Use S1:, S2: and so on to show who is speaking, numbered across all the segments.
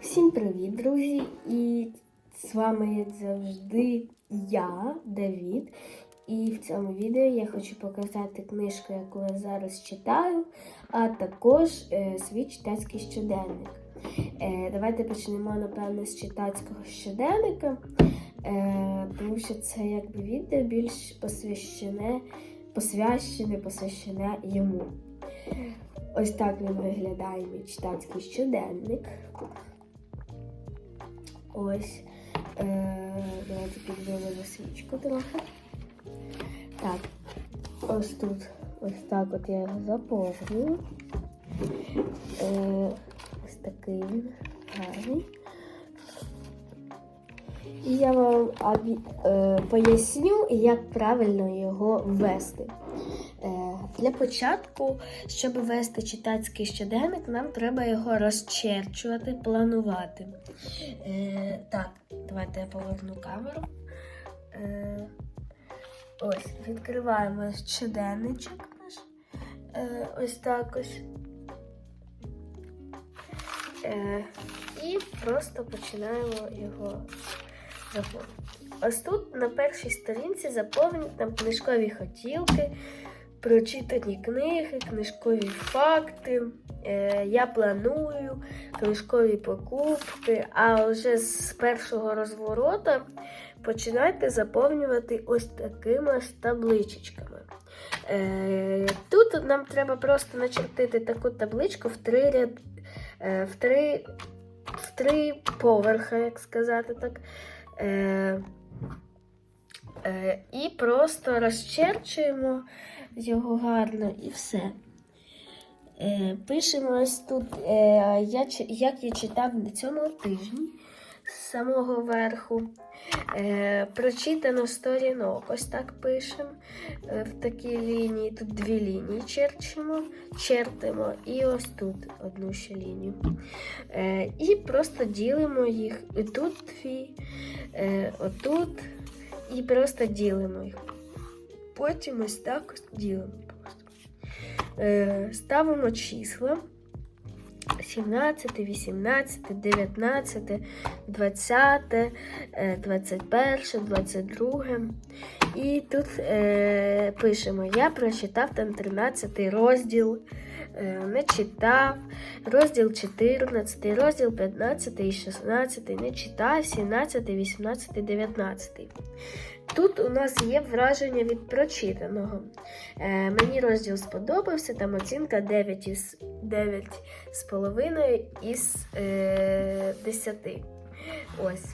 S1: Всім привіт, друзі! І з вами, як завжди, я, Давід. І в цьому відео я хочу показати книжку, яку я зараз читаю, а також е, свій читацький щоденник. Е, давайте почнемо, напевно, з читацького щоденника, е, тому що це якби відео більш посвящене, посвящене, посвящене йому. Ось так він виглядає мій читацький щоденник. Ось. Е, давайте підвели свічку трохи. Так, ось тут ось так от я його заповнюю. Е, ось такий він гарний. І я вам е, поясню, як правильно його ввести. Для початку, щоб ввести читацький щоденник, нам треба його розчерчувати, планувати. Е, так, давайте я поверну камеру. Е, ось, відкриваємо щоденничок наш. Е, ось так ось. Е, і просто починаємо його заповнити. Ось тут на першій сторінці заповнюють нам книжкові хотілки, прочитані книги, книжкові факти. Е, я планую книжкові покупки, а вже з першого розвороту починайте заповнювати ось такими ось табличечками. Е, тут нам треба просто начертити таку табличку в три ряд, е, в три, в три поверхи, як сказати так. Е, і просто розчерчуємо його гарно і все. Е, пишемо ось тут, е, як я читав на цьому тижні з самого верху. Прочитано сторінок. Ось так пишемо в такій лінії. Тут дві лінії черчимо, чертимо і ось тут одну ще лінію. І просто ділимо їх. І тут дві, отут, і просто ділимо їх. Потім ось так ділимо просто. Е, ставимо числа. 17, 18, 19, 20, е, 21, 22. І тут е, пишемо: Я прочитав там 13 розділ, не читав, розділ 14, розділ 15 і 16, не читав, 17, 18, 19. Тут у нас є враження від прочитаного. Е, мені розділ сподобався, там оцінка 9 із 9 з половиною із е, 10. Ось.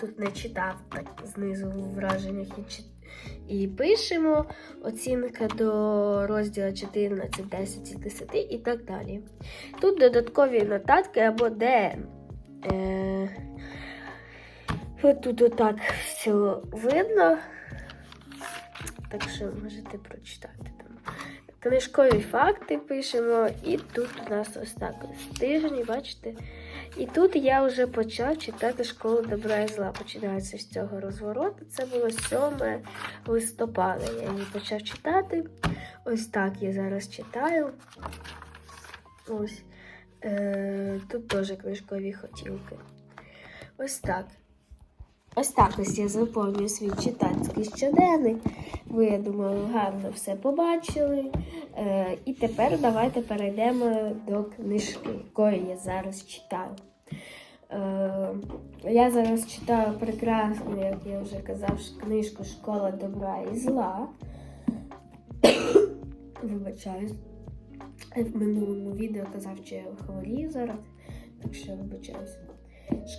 S1: Тут не читав так знизу в враженнях і, чит- і пишемо оцінка до розділу 14, 10 із 10 і так далі. Тут додаткові нотатки або ДН. Е, тут отак все видно. Так що можете прочитати там. Книжкові факти пишемо, і тут у нас ось так ось тижні, бачите? І тут я вже почав читати школу добра і зла. Починається з цього розвороту. Це було 7 листопада. Я її почав читати. Ось так я зараз читаю. Ось. Е, тут теж книжкові хотілки. Ось так. Ось так ось я заповнюю свій читацький щоденник. Ви, я думаю, гарно все побачили. Е, і тепер давайте перейдемо до книжки, якої я зараз читаю. Е, я зараз читаю прекрасну, як я вже казав, книжку Школа добра і зла. Вибачаюсь. В минулому відео казав, що я хворію зараз, так що вибачаюсь.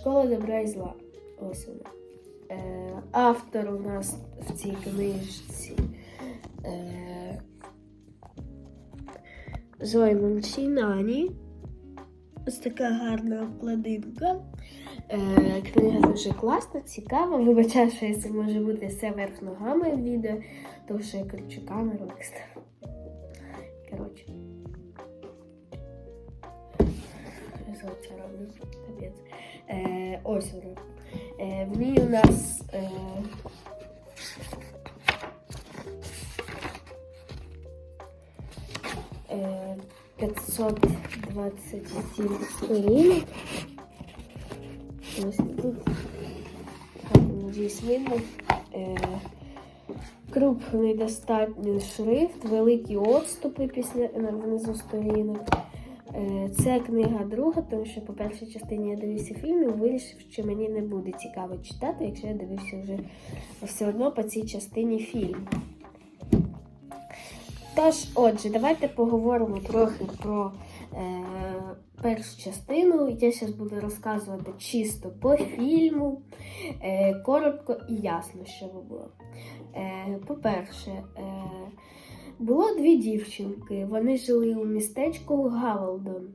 S1: Школа добра і зла. Ось вона. Е, автор у нас в цій книжці е, Зойман Сінані. Ось така гарна обкладинка. Е, книга дуже класна, цікава. Вибачаю, що це може бути все верх ногами в відео, тому що я кричу камеру. Коротше. Е, ось вона. Е, в ній у нас е, е, 527 сторінок. Ось тут. Надіюсь, видно. Е, крупний достатньо шрифт, великі отступи після внизу сторінок. Е, Це книга друга, тому що по першій частині я дивився фільм і вирішив, що мені не буде цікаво читати, якщо я дивився вже все одно по цій частині фільм. Тож, отже, давайте поговоримо трохи про е, першу частину. Я зараз буду розказувати чисто по фільму, е, коротко і ясно, що було. Е, по-перше, е, було дві дівчинки. Вони жили у містечку Гавелдон.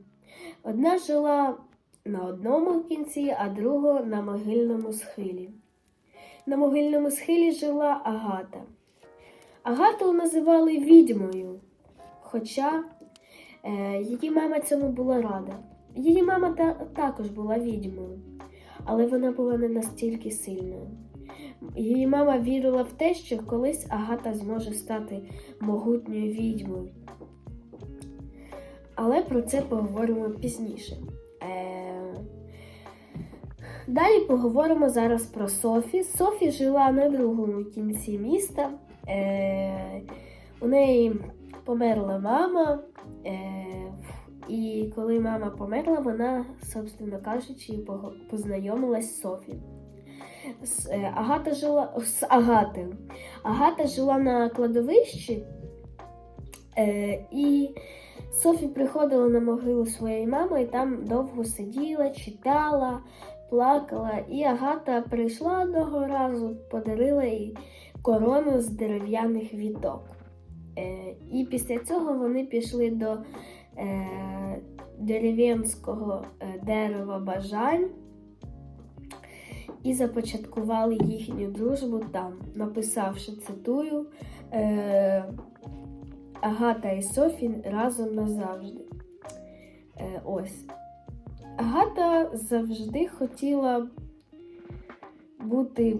S1: Одна жила на одному кінці, а друга на могильному схилі. На могильному схилі жила Агата. Агату називали відьмою, хоча е, її мама цьому була рада. Її мама та, також була відьмою, але вона була не настільки сильною. Її мама вірила в те, що колись Агата зможе стати могутньою відьмою. Але про це поговоримо пізніше. Е... Далі поговоримо зараз про Софі. Софі жила на другому кінці міста. Е... У неї померла мама. Е... І коли мама померла, вона, собственно кажучи, познайомилась з Софі. Е, Агата жила з Агатою. Агата жила на кладовищі, е, і Софі приходила на могилу своєї мами і там довго сиділа, читала, плакала. І Агата прийшла одного разу, подарила їй корону з дерев'яних віток. Е, і після цього вони пішли до дерев'янського дерева бажань і започаткували їхню дружбу там, написавши цитую е, Агата і Софі разом назавжди. Е, ось. Агата завжди хотіла бути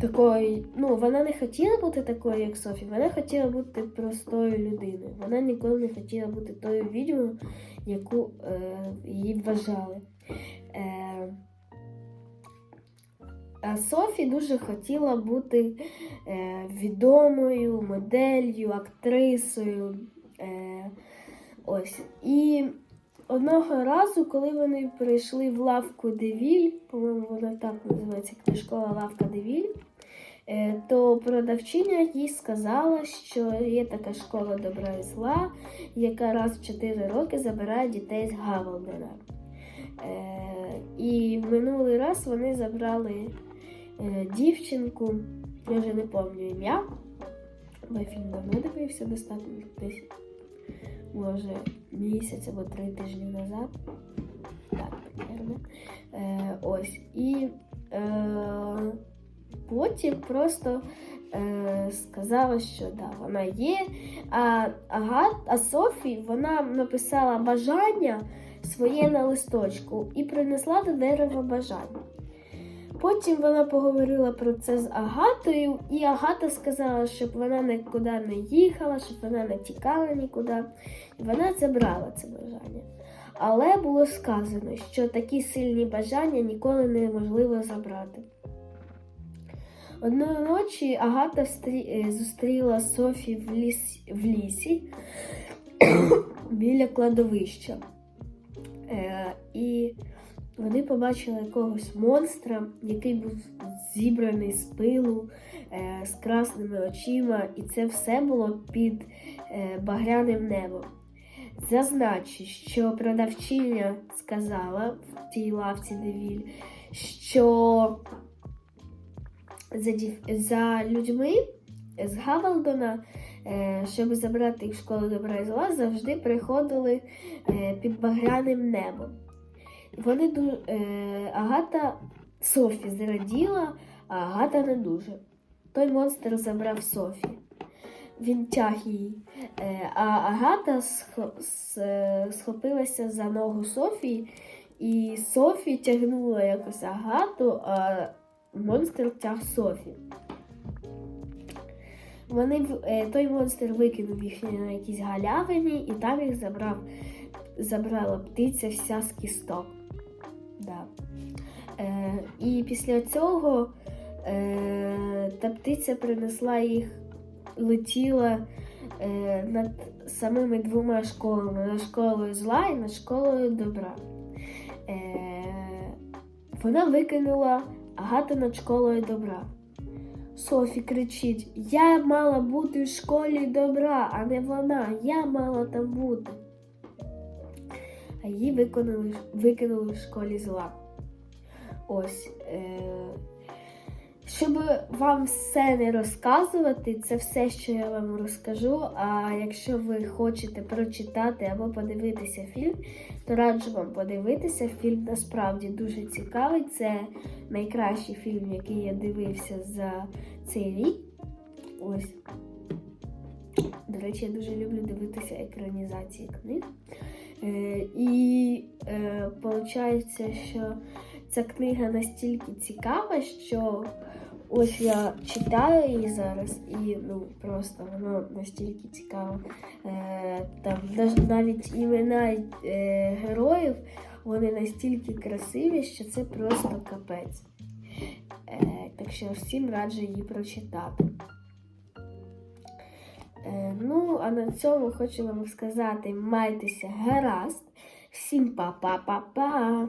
S1: такою. Ну, вона не хотіла бути такою, як Софі, вона хотіла бути простою людиною. Вона ніколи не хотіла бути тою відьмою, яку е, її вважали. Е, Софі дуже хотіла бути е, відомою моделлю, актрисою. Е, ось. І одного разу, коли вони прийшли в лавку Девіль, по-моєму, вона так називається книжкова лавка Девіль, е, то продавчиня їй сказала, що є така школа добра і зла, яка раз в 4 роки забирає дітей з Гавелдена. І минулий раз вони забрали дівчинку, я вже не пам'ятаю ім'я, бо фільм давно дивився достатньо десь, може, місяць або три тижні назад. Так, примерно. Е, ось. І е, потім просто е, сказала, що да, вона є. А, Агат, а Софі вона написала бажання своє на листочку і принесла до дерева бажання. Потім вона поговорила про це з Агатою, і Агата сказала, щоб вона нікуди не їхала, щоб вона не тікала нікуди. І вона забрала це бажання. Але було сказано, що такі сильні бажання ніколи неможливо забрати. Одної ночі Агата е, зустріла Софі в, ліс... в лісі біля кладовища. Е, і вони побачили якогось монстра, який був зібраний з пилу, е, з красними очима, і це все було під е, багряним небом. Зазначу, що продавчиня сказала в тій лавці Девіль, що за, дів- за людьми з Гавалдона, е, щоб забрати їх в школу добра і зла, завжди приходили під багряним небом. Вони ду- е, Агата Софі зраділа, а Агата не дуже. Той монстр забрав Софі. Він тяг її. Е, а Агата е, схопилася за ногу Софії, і Софі тягнула якось Агату, а монстр тяг Софі. вони е, той монстр викинув їх на якісь галявині, і там їх забрав, забрала птиця вся з кісток. Да. Е, і після цього е, та птиця принесла їх, летіла е, над самими двома школами: над школою зла і над школою добра. Е, вона викинула Агату над школою добра. Софі кричить: Я мала бути в школі добра, а не вона. Я мала там бути. А її виконали, викинули в школі зла. Ось. Е- щоб вам все не розказувати, це все, що я вам розкажу. А якщо ви хочете прочитати або подивитися фільм, то раджу вам подивитися. Фільм насправді дуже цікавий. Це найкращий фільм, який я дивився за цей рік. Ось. До речі, я дуже люблю дивитися екранізації книг. Е, і е, виходить, що ця книга настільки цікава, що ось я читаю її зараз, і ну просто воно настільки цікаво. Е, там навіть імена е, героїв вони настільки красиві, що це просто капець. Е, так що всім раджу її прочитати. Е, ну, а на цьому хочу вам сказати: майтеся гаразд. Всім па-па-па-па!